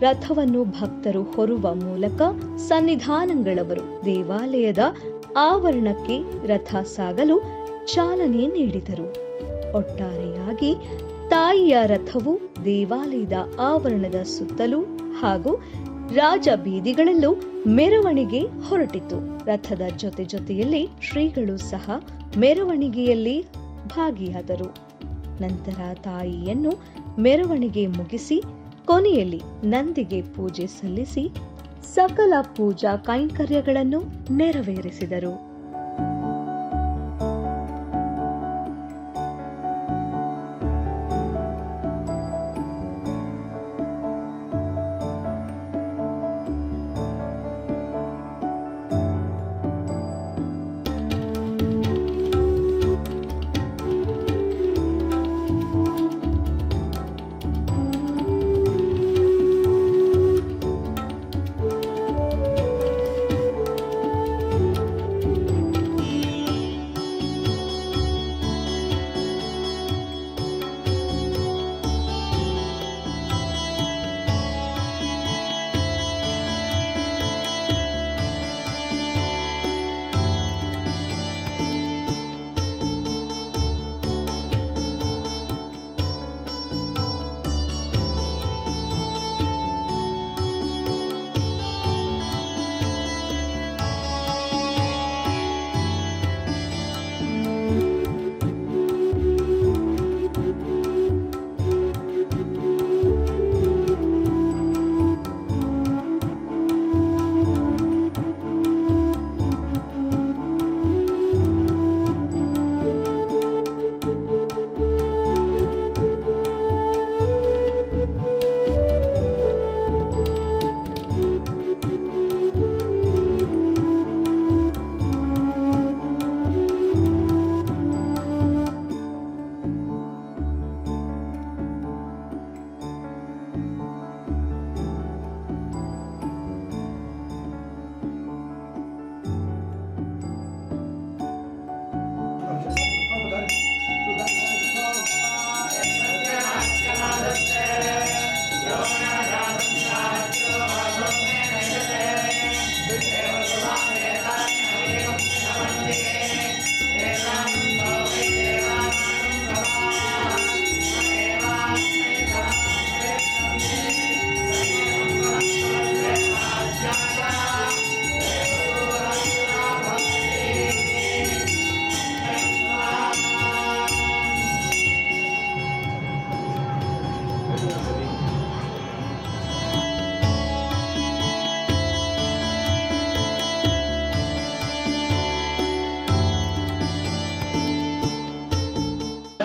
ರಥವನ್ನು ಭಕ್ತರು ಹೊರುವ ಮೂಲಕ ಸನ್ನಿಧಾನಗಳವರು ದೇವಾಲಯದ ಆವರಣಕ್ಕೆ ರಥ ಸಾಗಲು ಚಾಲನೆ ನೀಡಿದರು. ಒಟ್ಟಾರೆಯಾಗಿ ತಾಯಿಯ ರಥವು ದೇವಾಲಯದ ಆವರಣದ ಸುತ್ತಲೂ ಹಾಗೂ ರಾಜ ಬೀದಿಗಳಲ್ಲೂ ಮೆರವಣಿಗೆ ಹೊರಟಿತು. ರಥದ ಜೊತೆ ಜೊತೆಯಲ್ಲಿ ಶ್ರೀಗಳು ಸಹ ಮೆರವಣಿಗೆಯಲ್ಲಿ ಭಾಗಿಯಾದರು. ನಂತರ ತಾಯಿಯನ್ನು ಮೆರವಣಿಗೆ ಮುಗಿಸಿ ಕೊನೆಯಲ್ಲಿ ನಂದಿಗೆ ಪೂಜೆ ಸಲ್ಲಿಸಿ ಸಕಲ ಪೂಜಾ ಕೈಂಕರ್ಯಗಳನ್ನು ನೆರವೇರಿಸಿದರು.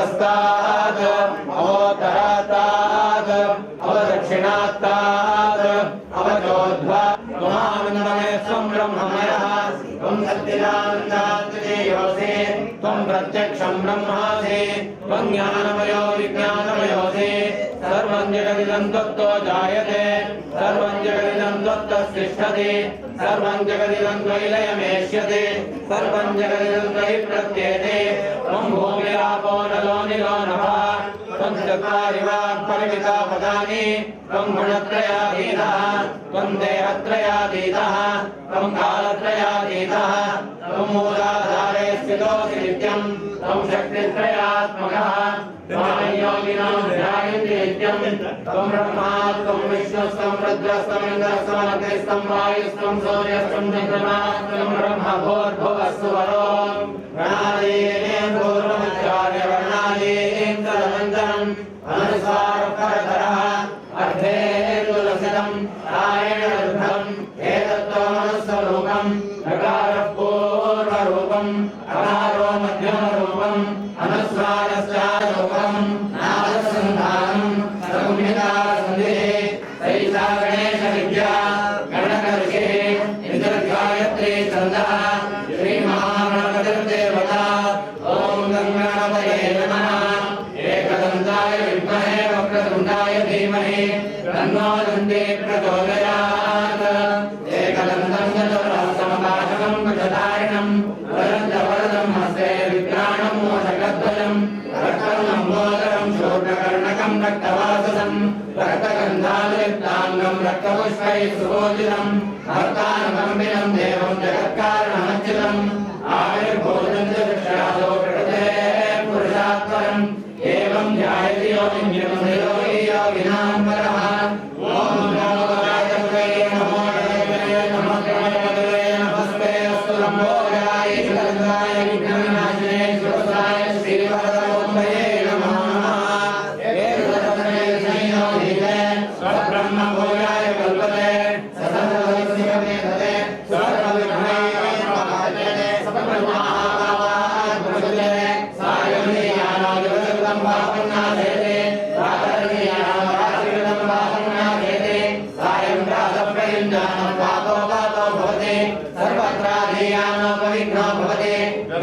अवपुरस्तात् अवोत्तरात्तात् अवदक्षिणात्तात् अवचोद्ध्वा त्वमानन्दमय सर्वं जगदिदं त्वत्तो जायते सर्वं जगदिदं त्वत्तस्तिष्ठति सर्वं जगदिदं त्वयिलयमेष्यते सर्वं जगदिदं त्वयि प्रत्येते त्वं भूमिरापो नलो निलो नभः त्वं चत्वारि वाक्परिमिता पदानि त्वं गुणत्रयाधीतः त्वं देहत्रयाधीतः त्वं कालत्रयाधीतः त्वं मूलाधारे स्थितोऽसि नित्यं त्वं शक्तित्रयात्मकः त्वं योगिनां ध्यायन्तेत्यं त्वं ब्रह्मा त्वं विष्णुस्त्वं रुद्रस्त्वम् इन्द्रस्त्वमग्निस्त्वं वायुस्त्वं सूर्यस्त्वं चन्द्रमास्त्वं ब्रह्मभोर्भुवस्तु वरो प्रणादेन पूर्वमचार्य वर्णादेन तदनन्तरम् रायण రక్తవర్ణం రక్తవాససం రక్తగంధాలయుక్తాంగం రక్తపుష్పై సుభోజితం భర్తానకంబినం దేవం జగత్కారణమచ్చితం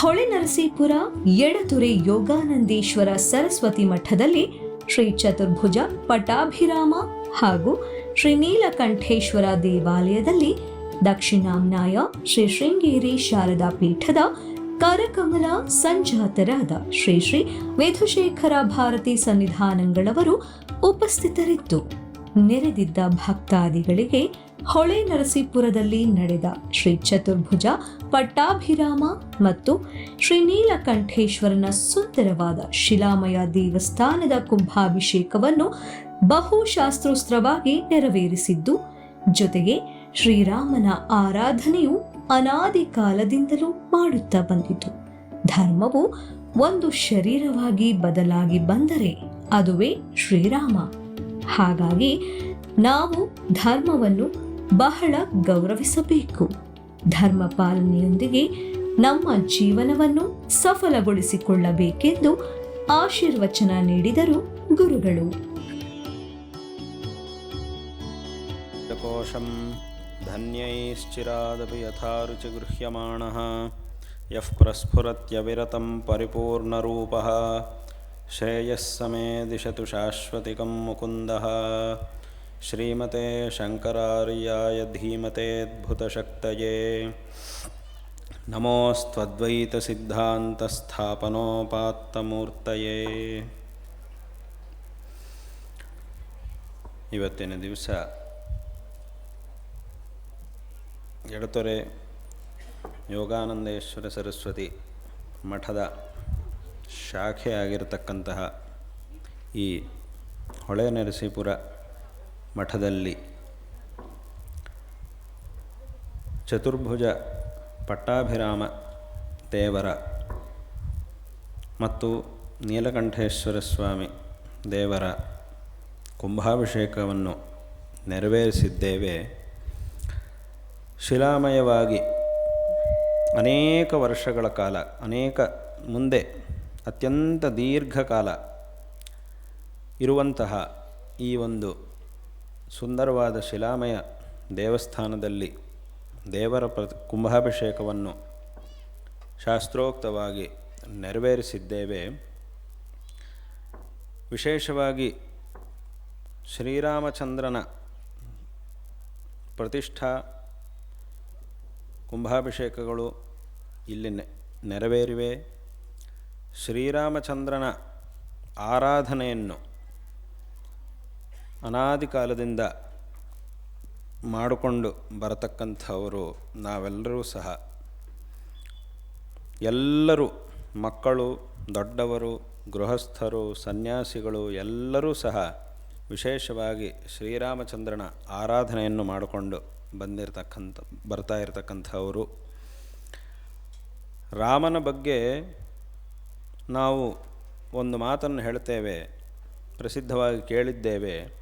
ಹೊಳೆ ನರಸೀಪುರ ಎಡತುರೆ ಯೋಗಾನಂದೇಶ್ವರ ಸರಸ್ವತಿ ಮಠದಲ್ಲಿ ಶ್ರೀ ಚತುರ್ಭುಜ ಪಟಾಭಿರಾಮ ಹಾಗೂ ಶ್ರೀ ನೀಲಕಂಠೇಶ್ವರ ದೇವಾಲಯದಲ್ಲಿ ದಕ್ಷಿಣಾಮ್ನಾಯ ಶ್ರೀ ಶೃಂಗೇರಿ ಶಾರದಾ ಪೀಠದ ಕರಕಮಲ ಸಂಜಾತರಾದ ಶ್ರೀ ಶ್ರೀ ವೇದಶೇಖರ ಭಾರತಿ ಸನ್ನಿಧಾನಗಳವರು ಉಪಸ್ಥಿತರಿದ್ದು, ನೆರೆದಿದ್ದ ಭಕ್ತಾದಿಗಳಿಗೆ ಹೊಳೆ ನರಸೀಪುರದಲ್ಲಿ ನಡೆದ ಶ್ರೀ ಚತುರ್ಭುಜ, ಪಟ್ಟಾಭಿರಾಮ ಮತ್ತು ಶ್ರೀ ನೀಲಕಂಠೇಶ್ವರನ ಸುಂದರವಾದ ಶಿಲಾಮಯ ದೇವಸ್ಥಾನದ ಕುಂಭಾಭಿಷೇಕವನ್ನು ಬಹುಶಾಸ್ತ್ರೋಸ್ತ್ರವಾಗಿ ನೆರವೇರಿಸಿದ್ದು, ಜೊತೆಗೆ ಶ್ರೀರಾಮನ ಆರಾಧನೆಯು ಅನಾದಿ ಕಾಲದಿಂದಲೂ ಮಾಡುತ್ತಾ ಬಂದಿತು. ಧರ್ಮವು ಒಂದು ಶರೀರವಾಗಿ ಬದಲಾಗಿ ಬಂದರೆ ಅದುವೇ ಶ್ರೀರಾಮ. ಹಾಗಾಗಿ ನಾವು ಧರ್ಮವನ್ನು ಬಹಳ ಗೌರವಿಸಬೇಕು. ಧರ್ಮ ಪಾಲನೆಯೊಂದಿಗೆ ನಮ್ಮ ಜೀವನವನ್ನು ಸಫಲಗೊಳಿಸಿಕೊಳ್ಳಬೇಕೆಂದು ಆಶೀರ್ವಚನ ನೀಡಿದರು ಗುರುಗಳು. ಧನ್ಯೈಶ್ಚಿರಾದಪಿ ಯಥಾ ರುಚಿ ಯಃ ಪ್ರಸ್ಫುರತ್ಯವಿರತಂ ಪರಿಪೂರ್ಣರೂಪಃ. ಶ್ರೇಯಸ್ಸಮೇ ದಿಶತು ಶಾಶ್ವತಿಕಂ ಮುಕುಂದಃ. ಶ್ರೀಮತೆ ಶಂಕರಾರ್ಯಾಯ ಧೀಮತೆದ್ಭುತಶಕ್ತೇ ನಮೋಸ್ತ್ವದ್ವೈತಸಿದ್ಧಾಂತಸ್ಥಾಪನೋಪಾತ್ತಮೂರ್ತಯೇ. ಇವತ್ತಿನ ದಿವಸ ಎಡತೊರೆ ಯೋಗಾನಂದೇಶ್ವರ ಸರಸ್ವತಿ ಮಠದ ಶಾಖೆ ಆಗಿರತಕ್ಕಂತಹ ಈ ಹೊಳೆ ನರಸೀಪುರ ಮಠದಲ್ಲಿ. ಚತುರ್ಭುಜ ಪಟ್ಟಾಭಿರಾಮ ದೇವರ ಮತ್ತು ನೀಲಕಂಠೇಶ್ವರ ಸ್ವಾಮಿ ದೇವರ ಕುಂಭಾಭಿಷೇಕವನ್ನು ನೆರವೇರಿಸಿದ್ದೇವೆ. ಶಿಲಾಮಯವಾಗಿ ಅನೇಕ ವರ್ಷಗಳ ಕಾಲ, ಅನೇಕ ಮುಂದೆ, ಅತ್ಯಂತ ದೀರ್ಘಕಾಲ ಇರುವಂತಹ ಈ ಒಂದು ಸುಂದರವಾದ ಶಿಲಾಮಯ ದೇವಸ್ಥಾನದಲ್ಲಿ ದೇವರ ಪ್ರ ಕುಂಭಾಭಿಷೇಕವನ್ನು ಶಾಸ್ತ್ರೋಕ್ತವಾಗಿ ನೆರವೇರಿಸಿದ್ದೇವೆ. ವಿಶೇಷವಾಗಿ ಶ್ರೀರಾಮಚಂದ್ರನ ಪ್ರತಿಷ್ಠಾ ಕುಂಭಾಭಿಷೇಕಗಳು ಇಲ್ಲಿ ನೆರವೇರಿವೆ. ಶ್ರೀರಾಮಚಂದ್ರನ ಆರಾಧನೆಯನ್ನು ಅನಾದಿ ಕಾಲದಿಂದ ಮಾಡಿಕೊಂಡು ಬರತಕ್ಕಂಥವರು ನಾವೆಲ್ಲರೂ ಸಹ. ಎಲ್ಲರೂ ಮಕ್ಕಳು, ದೊಡ್ಡವರು, ಗೃಹಸ್ಥರು, ಸನ್ಯಾಸಿಗಳು ಎಲ್ಲರೂ ಸಹ ವಿಶೇಷವಾಗಿ ಶ್ರೀರಾಮಚಂದ್ರನ ಆರಾಧನೆಯನ್ನು ಮಾಡಿಕೊಂಡು ಬಂದಿರತಕ್ಕಂಥ, ಬರ್ತಾ ಇರತಕ್ಕಂಥವರು. ರಾಮನ ಬಗ್ಗೆ ನಾವು ಒಂದು ಮಾತನ್ನು ಹೇಳ್ತೇವೆ, ಪ್ರಸಿದ್ಧವಾಗಿ ಕೇಳಿದ್ದೇವೆ.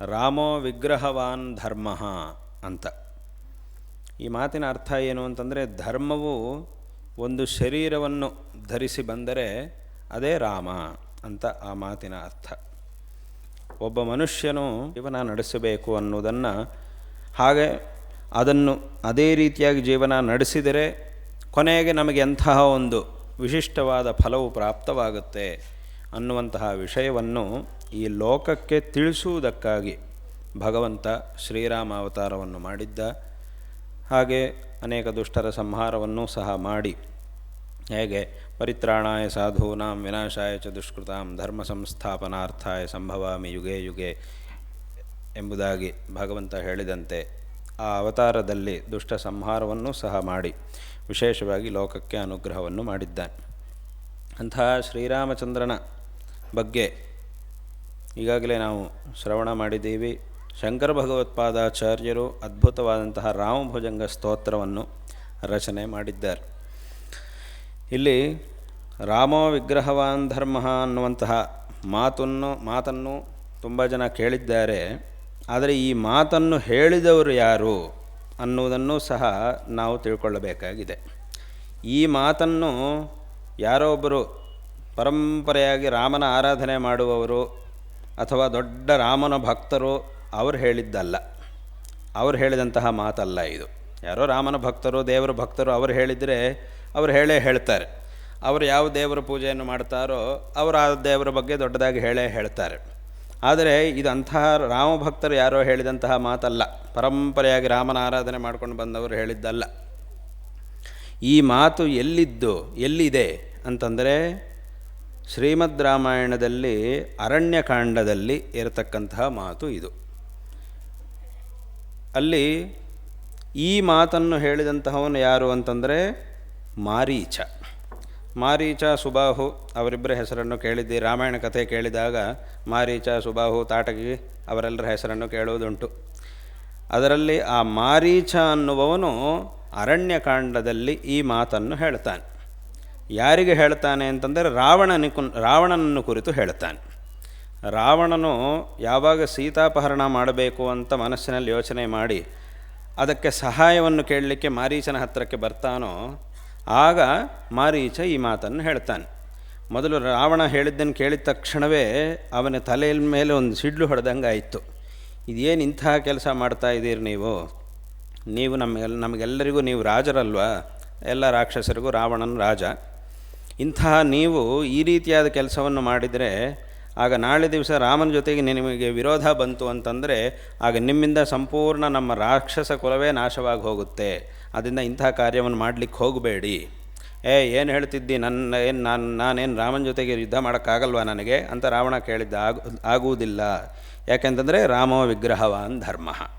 ರಾಮೋ ವಿಗ್ರಹವಾನ್ ಧರ್ಮ ಅಂತ. ಈ ಮಾತಿನ ಅರ್ಥ ಏನು ಅಂತಂದರೆ ಧರ್ಮವು ಒಂದು ಶರೀರವನ್ನು ಧರಿಸಿ ಬಂದರೆ ಅದೇ ರಾಮ ಅಂತ ಆ ಮಾತಿನ ಅರ್ಥ. ಒಬ್ಬ ಮನುಷ್ಯನು ಜೀವನ ನಡೆಸಬೇಕು ಅನ್ನೋದನ್ನು ಹಾಗೆ ಅದನ್ನು ಅದೇ ರೀತಿಯಾಗಿ ಜೀವನ ನಡೆಸಿದರೆ ಕೊನೆಗೆ ನಮಗೆ ಎಂತಹ ಒಂದು ವಿಶಿಷ್ಟವಾದ ಫಲವು ಪ್ರಾಪ್ತವಾಗುತ್ತೆ ಅನ್ನುವಂತಹ ವಿಷಯವನ್ನು ಈ ಲೋಕಕ್ಕೆ ತಿಳಿಸುವುದಕ್ಕಾಗಿ ಭಗವಂತ ಶ್ರೀರಾಮ ಅವತಾರವನ್ನು ಮಾಡಿದ್ದ. ಹಾಗೆ ಅನೇಕ ದುಷ್ಟರ ಸಂಹಾರವನ್ನು ಸಹ ಮಾಡಿ. ಹೇಗೆ? ಪರಿತ್ರಾಣಾಯ ಸಾಧೂನಾಂ ವಿನಾಶಾಯ ಚ ದುಷ್ಕೃತಾಂ ಧರ್ಮ ಸಂಸ್ಥಾಪನಾರ್ಥಾಯ ಸಂಭವಾಮಿ ಯುಗೆ ಯುಗೆ ಎಂಬುದಾಗಿ ಭಗವಂತ ಹೇಳಿದಂತೆ ಆ ಅವತಾರದಲ್ಲಿ ದುಷ್ಟ ಸಂಹಾರವನ್ನು ಸಹ ಮಾಡಿ, ವಿಶೇಷವಾಗಿ ಲೋಕಕ್ಕೆ ಅನುಗ್ರಹವನ್ನು ಮಾಡಿದ್ದಾನೆ. ಅಂತಹ ಶ್ರೀರಾಮಚಂದ್ರನ ಬಗ್ಗೆ ಈಗಾಗಲೇ ನಾವು ಶ್ರವಣ ಮಾಡಿದ್ದೀವಿ. ಶಂಕರ ಭಗವತ್ಪಾದಾಚಾರ್ಯರು ಅದ್ಭುತವಾದಂತಹ ರಾಮಭುಜಂಗ ಸ್ತೋತ್ರವನ್ನು ರಚನೆ ಮಾಡಿದ್ದಾರೆ. ಇಲ್ಲಿ ರಾಮೋ ವಿಗ್ರಹವಾನ್ ಧರ್ಮ ಅನ್ನುವಂತಹ ಮಾತನ್ನು ಮಾತನ್ನು ತುಂಬ ಜನ ಕೇಳಿದ್ದಾರೆ. ಆದರೆ ಈ ಮಾತನ್ನು ಹೇಳಿದವರು ಯಾರು ಅನ್ನುವುದನ್ನು ಸಹ ನಾವು ತಿಳ್ಕೊಳ್ಳಬೇಕಾಗಿದೆ. ಈ ಮಾತನ್ನು ಯಾರೋ ಒಬ್ಬರು ಪರಂಪರೆಯಾಗಿ ರಾಮನ ಆರಾಧನೆ ಮಾಡುವವರು ಅಥವಾ ದೊಡ್ಡ ರಾಮನ ಭಕ್ತರು, ಅವರು ಹೇಳಿದ್ದಲ್ಲ. ಅವರು ಹೇಳಿದಂತಹ ಮಾತಲ್ಲ ಇದು. ಯಾರೋ ರಾಮನ ಭಕ್ತರು, ದೇವರ ಭಕ್ತರು ಅವರು ಹೇಳಿದರೆ ಅವರು ಹೇಳೇ ಹೇಳ್ತಾರೆ. ಅವರು ಯಾವ ದೇವರ ಪೂಜೆಯನ್ನು ಮಾಡ್ತಾರೋ ಅವರು ಆ ದೇವರ ಬಗ್ಗೆ ದೊಡ್ಡದಾಗಿ ಹೇಳೇ ಹೇಳ್ತಾರೆ. ಆದರೆ ಇದು ಅಂತಹ ರಾಮಭಕ್ತರು ಯಾರೋ ಹೇಳಿದಂತಹ ಮಾತಲ್ಲ. ಪರಂಪರೆಯಾಗಿ ರಾಮನ ಆರಾಧನೆ ಮಾಡ್ಕೊಂಡು ಬಂದವರು ಹೇಳಿದ್ದಲ್ಲ. ಈ ಮಾತು ಎಲ್ಲಿದ್ದು, ಎಲ್ಲಿದೆ? ಅಂತಂದರೆ ಶ್ರೀಮದ್ ರಾಮಾಯಣದಲ್ಲಿ ಅರಣ್ಯಕಾಂಡದಲ್ಲಿ ಇರತಕ್ಕಂತಹ ಮಾತು ಇದು. ಅಲ್ಲಿ ಈ ಮಾತನ್ನು ಹೇಳಿದಂತಹವನು ಯಾರು ಅಂತಂದರೆ ಮಾರೀಚ. ಮಾರೀಚ ಸುಬಾಹು, ಅವರಿಬ್ಬರ ಹೆಸರನ್ನು ಕೇಳಿದ್ದಿ, ರಾಮಾಯಣ ಕಥೆ ಕೇಳಿದಾಗ ಮಾರೀಚ ಸುಬಾಹು ತಾಟಕಿ ಅವರೆಲ್ಲರ ಹೆಸರನ್ನು ಕೇಳುವುದುಂಟು. ಅದರಲ್ಲಿ ಆ ಮಾರೀಚ ಅನ್ನುವವನು ಅರಣ್ಯಕಾಂಡದಲ್ಲಿ ಈ ಮಾತನ್ನು ಹೇಳ್ತಾನೆ. ಯಾರಿಗೆ ಹೇಳ್ತಾನೆ ಅಂತಂದರೆ ರಾವಣನ ರಾವಣನನ್ನು ಕುರಿತು ಹೇಳ್ತಾನೆ. ರಾವಣನು ಯಾವಾಗ ಸೀತಾಪಹರಣ ಮಾಡಬೇಕು ಅಂತ ಮನಸ್ಸಿನಲ್ಲಿ ಯೋಚನೆ ಮಾಡಿ ಅದಕ್ಕೆ ಸಹಾಯವನ್ನು ಕೇಳಲಿಕ್ಕೆ ಮಾರೀಚನ ಹತ್ತಿರಕ್ಕೆ ಬರ್ತಾನೋ, ಆಗ ಮಾರೀಚ ಈ ಮಾತನ್ನು ಹೇಳ್ತಾನೆ. ಮೊದಲು ರಾವಣ ಹೇಳಿದ್ದನ್ನು ಕೇಳಿದ ತಕ್ಷಣವೇ ಅವನ ತಲೆಯ ಮೇಲೆ ಒಂದು ಸಿಡ್ಲು ಹೊಡೆದಂಗೆ ಆಯಿತು ಇದೇನು ಇಂತಹ ಕೆಲಸ ಮಾಡ್ತಾ ಇದ್ದೀರಿ ನೀವು? ನೀವು ನಮಗೆಲ್ಲ ನಮಗೆಲ್ಲರಿಗೂ ನೀವು ರಾಜರಲ್ವಾ? ಎಲ್ಲ ರಾಕ್ಷಸರಿಗೂ ರಾವಣನ ರಾಜ. ಇಂತಹ ನೀವು ಈ ರೀತಿಯಾದ ಕೆಲಸವನ್ನು ಮಾಡಿದರೆ ಆಗ ನಾಳೆ ದಿವಸ ರಾಮನ ಜೊತೆಗೆ ನಿಮಗೆ ವಿರೋಧ ಬಂತು ಅಂತಂದರೆ ಆಗ ನಿಮ್ಮಿಂದ ಸಂಪೂರ್ಣ ನಮ್ಮ ರಾಕ್ಷಸ ಕುಲವೇ ನಾಶವಾಗಿ ಹೋಗುತ್ತೆ. ಅದರಿಂದ ಇಂತಹ ಕಾರ್ಯವನ್ನು ಮಾಡಲಿಕ್ಕೆ ಹೋಗಬೇಡಿ. ಏ, ಏನು ಹೇಳ್ತಿದ್ದಿ? ನನ್ನ ಏನು ನಾನು, ನಾನೇನು ರಾಮನ ಜೊತೆಗೆ ಯುದ್ಧ ಮಾಡೋಕ್ಕಾಗಲ್ವಾ ನನಗೆ? ಅಂತ ರಾವಣ ಕೇಳಿದ್ದ, ಆಗು, ಆಗುವುದಿಲ್ಲ. ಯಾಕೆಂತಂದರೆ ರಾಮ ವಿಗ್ರಹವಾನ್ ಧರ್ಮ.